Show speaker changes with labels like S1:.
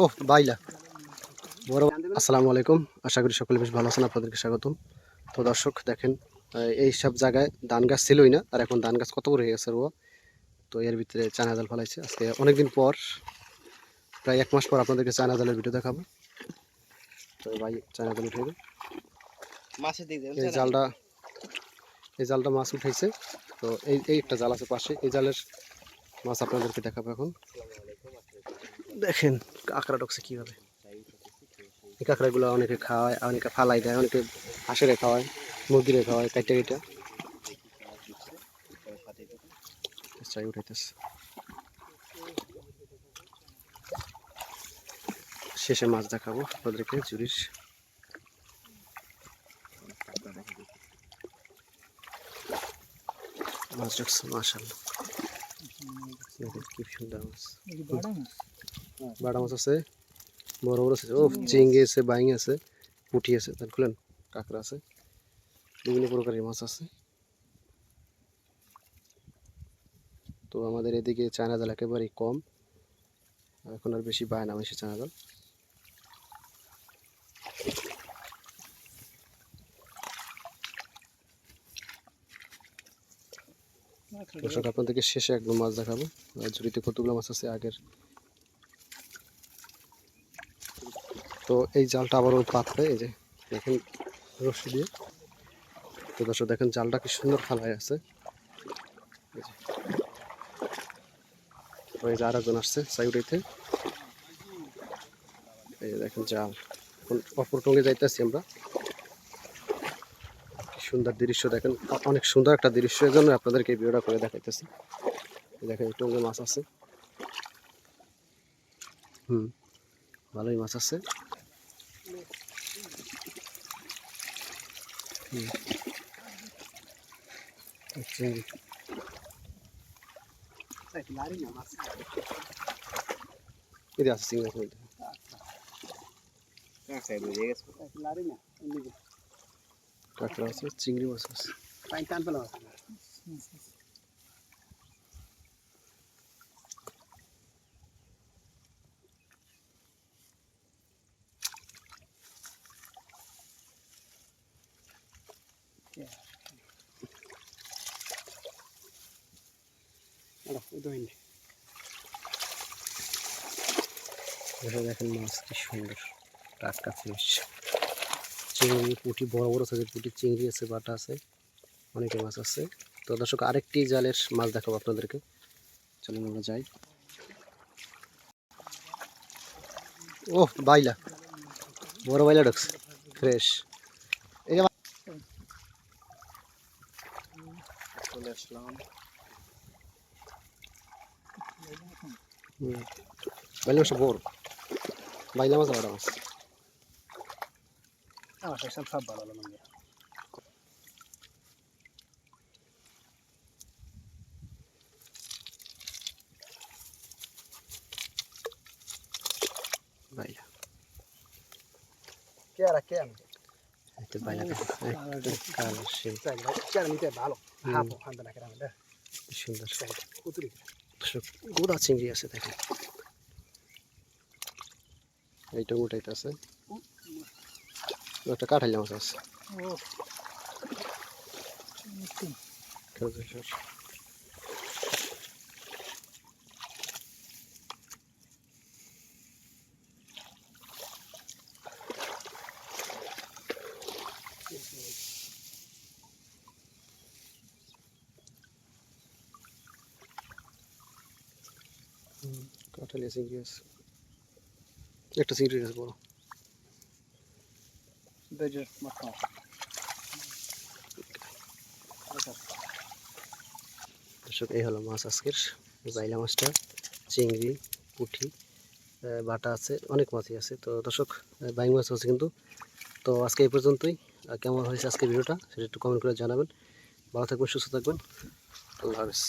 S1: ও বাইলা। বড় আসসালামু আলাইকুম। আশা করি সকলে বেশ ভালো আছেন আপনাদেরকে স্বাগতম। তো দর্শক দেখেন এই সব জায়গায় ধান গাছ ছিলই না আর এখন ধান গাছ কত করে হয়ে গেছে রোয়া তো এর ভিতরে চায়না জাল ফেলাইছে। আজকে অনেকদিন পর প্রায় এক মাস পর আপনাদেরকে চায়না জালের ভিডিও দেখাবো। তো ভাই চায়না জাল উঠে এই জালটা এই জালটা মাছ উঠাইছে। তো এই এই একটা জাল আছে পাশে। এই জালের মাছ আপনাদেরকে দেখাবো এখন। দেখেন কাঁকড়া ঢুকছে কীভাবে। এই কাঁকড়াগুলো অনেকে খাওয়ায় অনেকে ফালাই দেয় অনেকে হাঁসেরে খাওয়ায় মুরগিরে খাওয়ায় কাইটা কাইটা চাই উঠাইতেছে। শেষে মাছ দেখাবো আপনাদেরকে জুরিস মাছ ঢুকছে দেখেন কি সুন্দর মাছ? বাটা মাছ আছে। বড় বড় আছে। ও চিংড়ি আছে, বাইং আছে, পুঁটি আছে তার খুলেন, কাঁকড়া আছে। বিভিন্ন প্রকারের মাছ আছে। তো আমাদের এদিকে চায়না জাল একেবারেই কম। এখন আর বেশি বায় না বেশি চায়না জাল দর্শক, আপনাদেরকে শেষে একদম মাছ দেখাবো। ঝুড়িতে কতগুলো মাছ আছে, আগের তো এই জালটা আবার আবারও পাতবে এই যে দেখেন রশি দিয়ে। তো দর্শক, দেখেন জালটা কি সুন্দর ফালাই আছে। এই যে। আরেকজন আসছে সাইডেতে এই যে দেখেন জাল। অপর টঙ্গে যাইতেছি আমরা। সুন্দর দৃশ্য, দেখেন অনেক সুন্দর একটা দৃশ্য। এর জন্য আপনাদেরকে এই ভিডিওটা করে দেখাইতেছি। দেখেন টঙ্গে মাছ আছে। হুম, ভালোই মাছ আছে। হুম। চিংড়ি এদিকে আছে চিংড়ি আছে মধ্যে। কাঁকড়া আছে চিংড়ি মাছ আছে এখানে দেখেন মাছ কি সুন্দর। টাটকা ফ্রেশ চিংড়ি, পুঁটি, বড় বড় সাইজের পুঁটি, চিংড়ি আছে, বাটা আছে, অনেকে মাছ আছে। তো দর্শক, আরেকটি জালের মাছ দেখাবো আপনাদেরকে। চলুন আমরা যাই। ও বাইলা। বড় বাইলা ঢুকছে। ফ্রেশ এই যে মা- চলে আসলাম। বড় বাইলা মাছ বড় মাছ
S2: সব
S1: বাইলা। বাইলা।
S2: ভালো?
S1: হুম।
S2: হাফ ওখান থেকে আমাদের।
S1: সুন্দর। গোড়া চিংড়ি আছে দেখেন। এইটা উঠাইতে আছে। একটা কাঠাইলে মাছ আছে।
S2: ও
S1: খেলতে শেষ। হুম, চিংড়ি আছে একটা চিংড়ি আছে বড় দর্শক এই হলো মাছ আজকের। জাইলা মাছটা চিংড়ি পুঁটি বাটা আছে অনেক মাছই আছে। তো দর্শক বাইং মাছ আছে কিন্তু। তো আজকে এই পর্যন্তই। আর কেমন হয়েছে আজকে ভিডিওটা সেটা একটু কমেন্ট করে জানাবেন। ভালো থাকবেন সুস্থ থাকবেন। আল্লাহ হাফেজ।